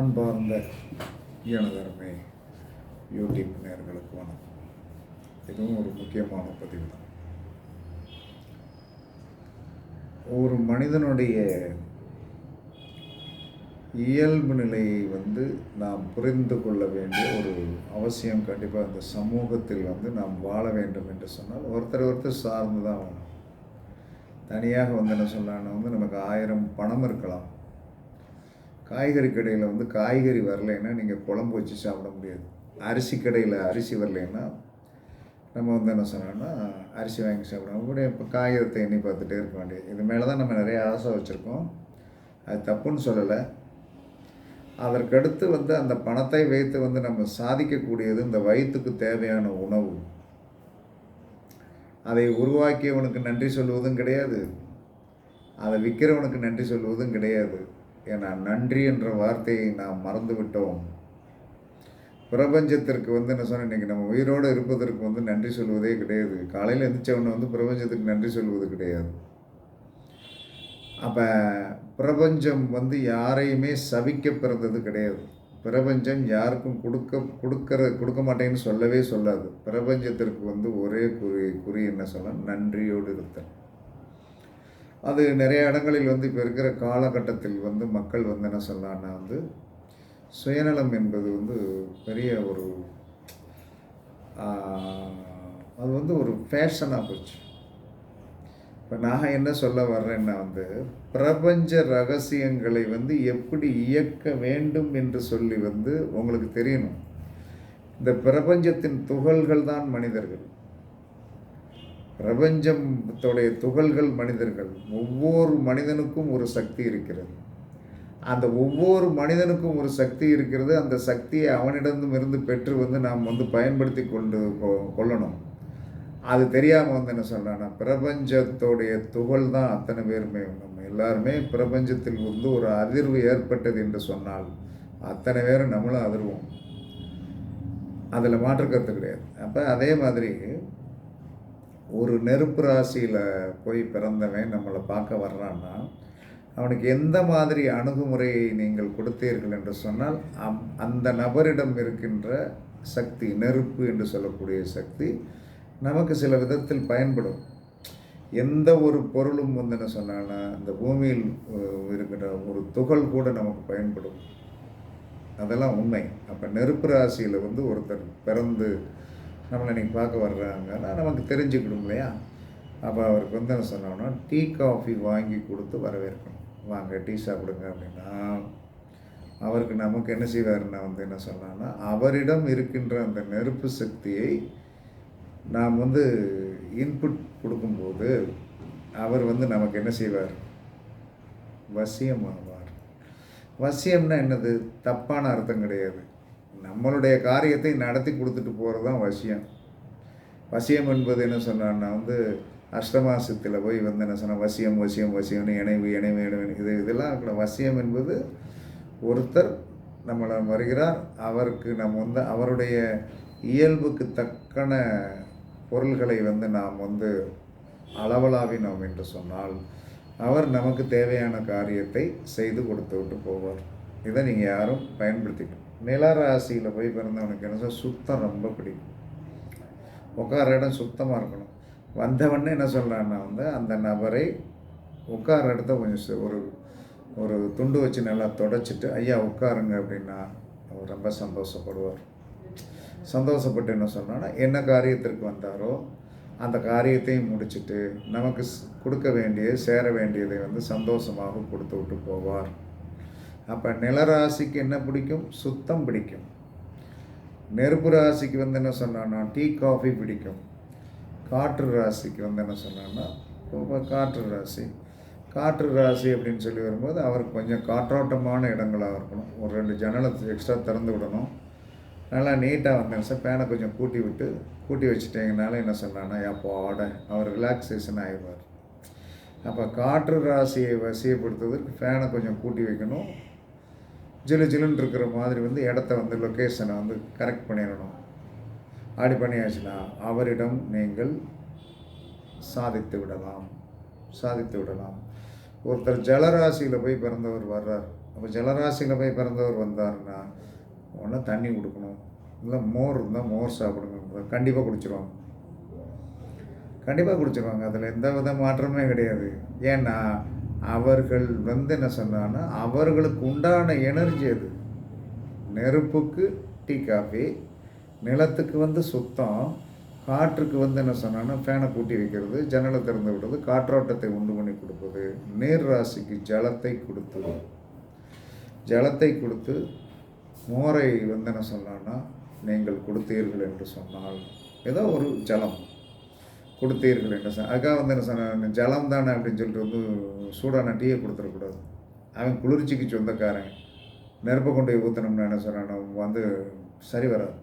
அன்பார்ந்த எனதருமை யூடியூப் நேர்களுக்கு வணக்கம். இதுவும் ஒரு முக்கியமான பதிவு தான். ஒரு மனிதனுடைய இயல்பு நிலையை வந்து நாம் புரிந்து கொள்ள வேண்டிய ஒரு அவசியம் கண்டிப்பாக இந்த சமூகத்தில் வந்து நாம் வாழ வேண்டும் என்று சொன்னால் ஒருத்தர் ஒருத்தர் சார்ந்து தான் வேணும் தனியாக வந்து என்ன சொல்லலாம்னா வந்து நமக்கு ஆயிரம் பணம் இருக்கலாம். காய்கறி கடையில் வந்து காய்கறி வரலைன்னா நீங்கள் குழம்பு வச்சு சாப்பிட முடியாது. அரிசி கடையில் அரிசி வரலைன்னா நம்ம வந்து என்ன சொன்னோம்னா அரிசி வாங்கி சாப்பிடணும். கூட இப்போ காகிதத்தை எண்ணி பார்த்துட்டே இருக்க வேண்டியது. இது மேலே தான் நம்ம நிறைய ஆசை வச்சுருக்கோம். அது தப்புன்னு சொல்லலை. அதற்கடுத்து வந்து அந்த பணத்தை வைத்து வந்து நம்ம சாதிக்கக்கூடியது இந்த வயிற்றுக்கு தேவையான உணவு. அதை உருவாக்கியவனுக்கு நன்றி சொல்வதும் கிடையாது. அதை விற்கிறவனுக்கு நன்றி சொல்வதும் கிடையாது. ஏன்னா நன்றி என்ற வார்த்தையை நாம் மறந்து விட்டோம் பிரபஞ்சத்திற்கு வந்து என்ன சொன்னேன் இன்றைக்கி நம்ம உயிரோடு இருப்பதற்கு வந்து நன்றி சொல்வதே கிடையாது. காலையில் எந்திரிச்சவனை வந்து பிரபஞ்சத்துக்கு நன்றி சொல்வது கிடையாது. அப்போ பிரபஞ்சம் வந்து யாரையுமே சபிக்க பிறந்தது கிடையாது. பிரபஞ்சம் யாருக்கும் கொடுக்க கொடுக்கற கொடுக்க மாட்டேன்னு சொல்லவே சொல்லாது. பிரபஞ்சத்திற்கு வந்து ஒரே குறி குறி என்ன சொல்ல நன்றியோடு இருத்தல். அது நிறைய இடங்களில் வந்து இப்போ இருக்கிற காலகட்டத்தில் வந்து மக்கள் வந்து என்ன சொல்லலான்னா வந்து சுயநலம் என்பது வந்து பெரிய ஒரு அது வந்து ஒரு ஃபேஷனாக போச்சு. இப்போ நான் என்ன சொல்ல வர்றேன்னா வந்து பிரபஞ்ச ரகசியங்களை வந்து எப்படி இயக்க வேண்டும் என்று சொல்லி வந்து உங்களுக்கு தெரியணும். இந்த பிரபஞ்சத்தின் துகள்கள் தான் மனிதர்கள். பிரபஞ்சத்துடைய துகள்கள் மனிதர்கள். ஒவ்வொரு மனிதனுக்கும் ஒரு சக்தி இருக்கிறது. அந்த ஒவ்வொரு மனிதனுக்கும் ஒரு சக்தி இருக்கிறது. அந்த சக்தியை அவனிடம் இருந்து பெற்று வந்து நாம் வந்து பயன்படுத்தி கொண்டு கொள்ளணும். அது தெரியாமல் வந்து என்ன சொல்கிறேன்னா பிரபஞ்சத்தோடைய துகள் தான் அத்தனை பேருமே. நம்ம எல்லாருமே பிரபஞ்சத்தில் வந்து ஒரு அதிர்வு ஏற்பட்டது என்று சொன்னால் அத்தனை பேரும் நம்மளும் அதிர்வோம். அதில் மாற்றுக்கருத்து கிடையாது. அப்போ அதே மாதிரி ஒரு நெருப்பு ராசியில் போய் பிறந்தவன் நம்மளை பார்க்க வர்றான்னா அவனுக்கு எந்த மாதிரி அணுகுமுறையை நீங்கள் கொடுத்தீர்கள் என்று சொன்னால் அம் அந்த நபரிடம் இருக்கின்ற சக்தி நெருப்பு என்று சொல்லக்கூடிய சக்தி நமக்கு சில விதத்தில் பயன்படும். எந்த ஒரு பொருளும் வந்து என்ன சொன்னான்னா இந்த பூமியில் இருக்கிற ஒரு துகள் கூட நமக்கு பயன்படும். அதெல்லாம் உண்மை. அப்போ நெருப்பு ராசியில் வந்து ஒருத்தர் பிறந்து நம்மளை இன்றைக்கி பார்க்க வர்றாங்கன்னா நமக்கு தெரிஞ்சுக்கணும் இல்லையா? அப்போ அவருக்கு வந்து என்ன சொன்னோம்னா டீ காஃபி வாங்கி கொடுத்து வரவேற்கணும். வாங்க டீ சாப்பிடுங்க அப்படின்னா அவருக்கு நமக்கு என்ன செய்வார்னா வந்து என்ன சொன்னான்னா அவரிடம் இருக்கின்ற அந்த நெருப்பு சக்தியை நாம் வந்து இன்புட் கொடுக்கும்போது அவர் வந்து நமக்கு என்ன செய்வார்? வசியமாவார். வசியம்னா என்னது? தப்பான அர்த்தம் கிடையாது. நம்மளுடைய காரியத்தை நடத்தி கொடுத்துட்டு போகிறது தான் வசியம். வசியம் என்பது என்ன சொன்னான்னா வந்து அஷ்டமாசத்தில் போய் வந்து என்ன சொன்னால் வசியம் வசியம் வசியம்னு இணைவு இணைவு இணைவு இது இதெல்லாம் வசியம் என்பது ஒருத்தர் நம்மளை வருகிறார் அவருக்கு நம்ம வந்து அவருடைய இயல்புக்கு தக்கன பொருள்களை வந்து நாம் வந்து அளவலாவினோம் என்று சொன்னால் அவர் நமக்கு தேவையான காரியத்தை செய்து கொடுத்து விட்டு போவார். இதை நீங்கள் யாரும் பயன்படுத்திக்கணும் நிலராசியில் போய் பிறந்தவனுக்கு என்ன சார் சுத்தம் ரொம்ப பிடிக்கும். உட்கார இடம் சுத்தமாக இருக்கணும். வந்தவொடனே என்ன சொல்கிறான்னா வந்து அந்த நபரை உட்கார இடத்த கொஞ்சம் ஒரு ஒரு துண்டு வச்சு நல்லா தொடச்சிட்டு ஐயா உட்காருங்க அப்படின்னா அவர் ரொம்ப சந்தோஷப்படுவார். சந்தோஷப்பட்டு என்ன சொன்னோன்னா என்ன காரியத்திற்கு வந்தாரோ அந்த காரியத்தையும் முடிச்சுட்டு நமக்கு கொடுக்க வேண்டிய சேர வேண்டியதை வந்து சந்தோஷமாக கொடுத்து விட்டு போவார். அப்போ நிலராசிக்கு என்ன பிடிக்கும்? சுத்தம் பிடிக்கும். நெருப்பு ராசிக்கு வந்து என்ன சொன்னான்னா டீ காஃபி பிடிக்கும். காற்று ராசிக்கு வந்து என்ன சொன்னான்னா இப்போ காற்று ராசி. காற்று ராசி அப்படின்னு சொல்லி வரும்போது அவருக்கு கொஞ்சம் காற்றோட்டமான இடங்களாக இருக்கணும். ஒரு ரெண்டு ஜன்னலை எக்ஸ்ட்ரா திறந்து விடணும். நல்லா நீட்டாக வந்தேன் சார் ஃபேனை கொஞ்சம் கூட்டி விட்டு கூட்டி வச்சுட்டேங்கனால என்ன சொன்னான்னா அப்போ ஆட அவர் ரிலாக்ஸேஷன் ஆகிடுவார் அப்போ காற்று ராசியை வசியப்படுத்துவதற்கு ஃபேனை கொஞ்சம் கூட்டி வைக்கணும். ஜிலு ஜிலுன்னு இருக்கிற மாதிரி வந்து இடத்த வந்து லொக்கேஷனை வந்து கரெக்ட் பண்ணிடணும். அப்படி பண்ணியாச்சுன்னா அவரிடம் நீங்கள் சாதித்து விடலாம். சாதித்து விடலாம். ஒருத்தர் ஜலராசியில் போய் பிறந்தவர் வர்றார். அப்போ ஜலராசியில் போய் பிறந்தவர் வந்தாருன்னா ஒன்றா தண்ணி கொடுக்கணும். இல்லை மோர் இருந்தால் மோர் சாப்பிடுங்க கண்டிப்பாக குடிச்சிருவாங்க. கண்டிப்பாக குடிச்சிருவாங்க. அதில் எந்த வித மாற்றமே கிடையாது. ஏன்னா அவர்கள் வந்து என்ன சொன்னான்னா அவர்களுக்கு உண்டான எனர்ஜி அது நெருப்புக்கு டீ காஃபி நிலத்துக்கு வந்து சுத்தம். காற்றுக்கு வந்து என்ன சொன்னான்னா ஃபேனை கூட்டி வைக்கிறது. ஜன்னலை திறந்து விடுறது. காற்றோட்டத்தை உண்டு பண்ணி கொடுப்பது. நீர் ராசிக்கு ஜலத்தை கொடுத்து. ஜலத்தை கொடுத்து மோரை வந்து என்ன சொன்னான்னா நீங்கள் கொடுத்தீர்கள் என்று சொன்னால் ஏதோ ஒரு ஜலம். கொடுத்தீர்கள் என்ன சொன்ன அதுக்காக வந்து என்ன சொன்ன ஜலம் தானே அப்படின்னு சொல்லிட்டு வந்து சூடான டீயை கொடுத்துடக்கூடாது. அவன் குளிர்ச்சிக்கு சொந்தக்காரன். நெருப்பை கொண்டு போய் என்ன சொன்னான் வந்து சரி வராது.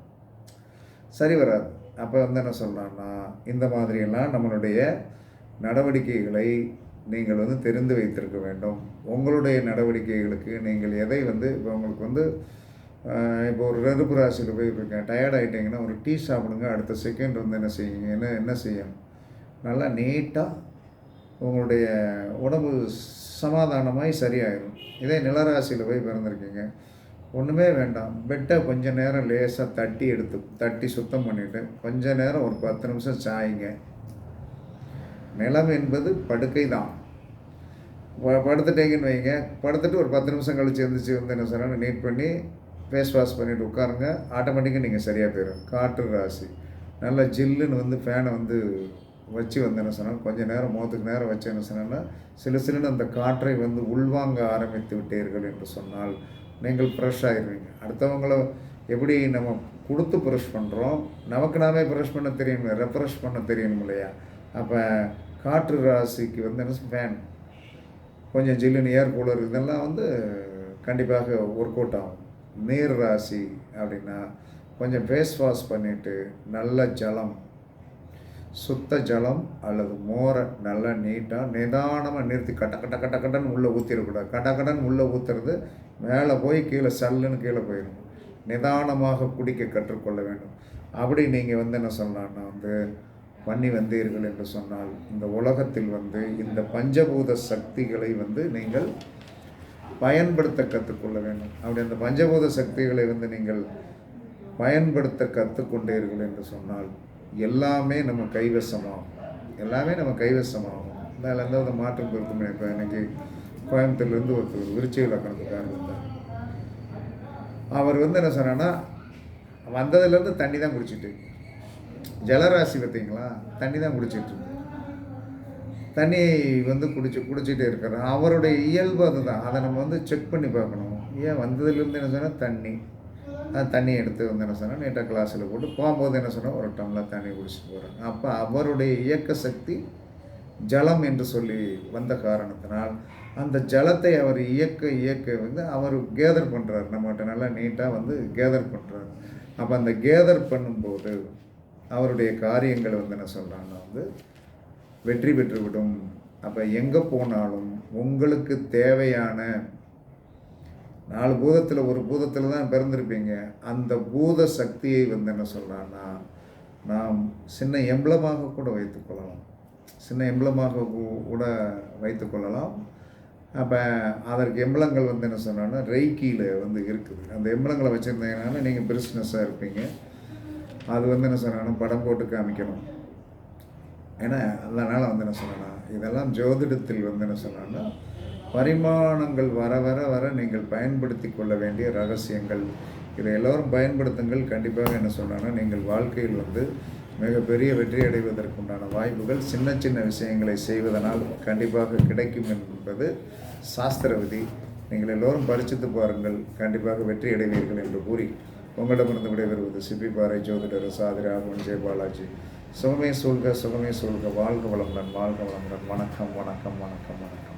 சரி வராது. அப்போ வந்து என்ன சொல்லலாம்னா இந்த மாதிரியெல்லாம் நம்மளுடைய நடவடிக்கைகளை நீங்கள் வந்து தெரிந்து வைத்திருக்க வேண்டும். உங்களுடைய நடவடிக்கைகளுக்கு நீங்கள் எதை வந்து இப்போ உங்களுக்கு வந்து இப்போ ஒரு நெருப்பு ராசியில் போய் இருக்கேன் டயர்ட் ஆகிட்டீங்கன்னா ஒரு டீ சாப்பிடுங்க அடுத்த செகண்ட் வந்து என்ன செய்யுங்க என்ன என்ன செய்யும் நல்லா நீட்டாக உங்களுடைய உடம்பு சமாதானமாய் சரியாயிடும் இதே நிலராசியில் போய் பிறந்திருக்கீங்க. ஒன்றுமே வேண்டாம். பெட்டை கொஞ்ச நேரம் லேசாக தட்டி எடுத்து தட்டி சுத்தம் பண்ணிவிட்டு கொஞ்ச நேரம் ஒரு பத்து நிமிஷம் சாயுங்க. நிலம் என்பது படுக்கை தான். ப- படுத்துட்டீங்கன்னு வைங்க. படுத்துட்டு ஒரு பத்து நிமிஷம் கழிச்சு எழுந்திரிச்சு வந்து என்ன சொன்னாலும் நீட் பண்ணி ஃபேஸ் வாஷ் பண்ணிவிட்டு உட்காருங்க. ஆட்டோமேட்டிக்காக நீங்கள் சரியாக போயிடும் காற்று ராசி. நல்லா ஜில்லுன்னு வந்து ஃபேனை வந்து வச்சு வந்தேன்னு என்ன சொன்னால் கொஞ்சம் நேரம் முகத்துக்கு நேரம் வச்சேன்னு சொன்னேன்னா சில சிலன்னு அந்த காற்றை வந்து உள்வாங்க ஆரம்பித்து விட்டீர்கள் என்று சொன்னால் நீங்கள் ஃப்ரெஷ் ஆகிடுவீங்க அடுத்தவங்கள எப்படி நம்ம கொடுத்து ப்ரெஷ் பண்ணுறோம் நமக்கு நாமே ப்ரெஷ் பண்ண தெரியணும் ரெஃப்ரெஷ் பண்ண தெரியணும் இல்லையா? அப்போ காற்று ராசிக்கு வந்து என்ன ஃபேன் கொஞ்சம் ஜில்லுன்னு ஏர் கூலர் இதெல்லாம் வந்து கண்டிப்பாக ஒர்க் அவுட் ஆகும். நீர் ராசி அப்படின்னா கொஞ்சம் ஃபேஸ் வாஷ் பண்ணிவிட்டு நல்ல ஜலம் சுத்த ஜலம் அல்லது மோரை நல்லா நீட்டாக நிதானமாக நிறுத்தி கட்ட கட்ட கட்ட கட்டன்னு உள்ளே ஊற்றிடக்கூடாது கட்ட கடன் உள்ளே ஊற்றுறது மேலே போய் கீழே சல்லுன்னு கீழே போயிடும் நிதானமாக குடிக்க கற்றுக்கொள்ள வேண்டும். அப்படி நீங்கள் வந்து என்ன சொல்லலாம்னா வந்து பண்ணி வந்தீர்கள் என்று சொன்னால் இந்த உலகத்தில் வந்து இந்த பஞ்சபூத சக்திகளை வந்து நீங்கள் பயன்படுத்த கற்றுக்கொள்ள வேண்டும். அப்படி அந்த பஞ்சபூத சக்திகளை வந்து நீங்கள் பயன்படுத்த கற்றுக்கொண்டீர்கள் என்று சொன்னால் எல்லாமே நம்ம கைவசமாகும். எல்லாமே நம்ம கைவசமாகும். அதில் எந்த வித மாற்றம் பொருத்தமே இப்போ இன்றைக்கி கோயம்புத்தூர்லேருந்து ஒருத்தர் விருச்சிக லக்கணத்துக்காரர் வந்தார். அவர் வந்து என்ன சொன்னான்னா வந்ததுலேருந்து தண்ணி தான் குடிச்சிட்டு ஜலராசி பார்த்தீங்களா? தண்ணி தான் குடிச்சிட்டு தண்ணி வந்து குடிச்சு குடிச்சிட்டே இருக்கிறார் அவருடைய இயல்பு அதுதான். அதை நம்ம வந்து செக் பண்ணி பார்க்கணும். ஏன் வந்ததுலேருந்து என்ன சொன்னால் தண்ணி. தண்ணி எடுத்து வந்து என்ன சொன்னால் நீட்டாக கிளாஸில் போட்டு போகும்போது என்ன சொன்னால் ஒரு டம்ளர் தண்ணி குடிச்சிட்டு போகிறாங்க அப்போ அவருடைய இயக்க சக்தி ஜலம் என்று சொல்லி வந்த காரணத்தினால் அந்த ஜலத்தை அவர் இயக்க இயக்க வந்து அவர் கேதர் பண்ணுறாரு நம்மகிட்ட நல்லா நீட்டாக வந்து கேதர் பண்ணுறாரு அப்போ அந்த கேதர் பண்ணும்போது அவருடைய காரியங்கள் வந்து என்ன சொல்கிறாங்கன்னா வந்து வெற்றி பெற்றுவிடும். அப்போ எங்கே போனாலும் உங்களுக்கு தேவையான நாலு பூதத்தில் ஒரு பூதத்தில் தான் பிறந்திருப்பீங்க. அந்த பூத சக்தியை வந்து என்ன சொல்கிறான்னா நாம் சின்ன எம்பளமாக கூட வைத்துக்கொள்ளலாம் சின்ன எம்பளமாக கூ- கூட வைத்துக்கொள்ளலாம் அப்போ அதற்கு எம்பளங்கள் வந்து என்ன சொன்னான்னா ரெய்கியில் வந்து இருக்குது. அந்த எம்பளங்களை வச்சுருந்தீங்கன்னா நீங்கள் பிஸ்னஸாக இருப்பீங்க. அது வந்து என்ன சொன்னாங்கன்னா படம் போட்டு காமிக்கணும். ஏன்னா அதனால் வந்து என்ன சொன்னா இதெல்லாம் ஜோதிடத்தில் வந்து என்ன சொன்னான்னா பரிமாணங்கள் வர வர வர நீங்கள் பயன்படுத்தி கொள்ள வேண்டிய ரகசியங்கள். இதை எல்லோரும் பயன்படுத்துங்கள். கண்டிப்பாக என்ன சொன்னாங்கன்னா நீங்கள் வாழ்க்கையில் வந்து மிகப்பெரிய வெற்றி அடைவதற்குண்டான வாய்ப்புகள் சின்ன சின்ன விஷயங்களை செய்வதனால் கண்டிப்பாக கிடைக்கும் என்பது சாஸ்திர விதி. நீங்கள் எல்லோரும் பரிசித்து பாருங்கள். கண்டிப்பாக வெற்றி அடைவீர்கள் என்று கூறி உங்களிடமிருந்து விடைபெறுவது சிபி பாறை ஜோதிடர் சாதி ராகவன் ஜெயபாலாஜி சுகமே சூழ்க சுகமே சூழ்க. வாழ்க வளமுடன் வாழ்க வளமுடன். வணக்கம் வணக்கம் வணக்கம் வணக்கம்.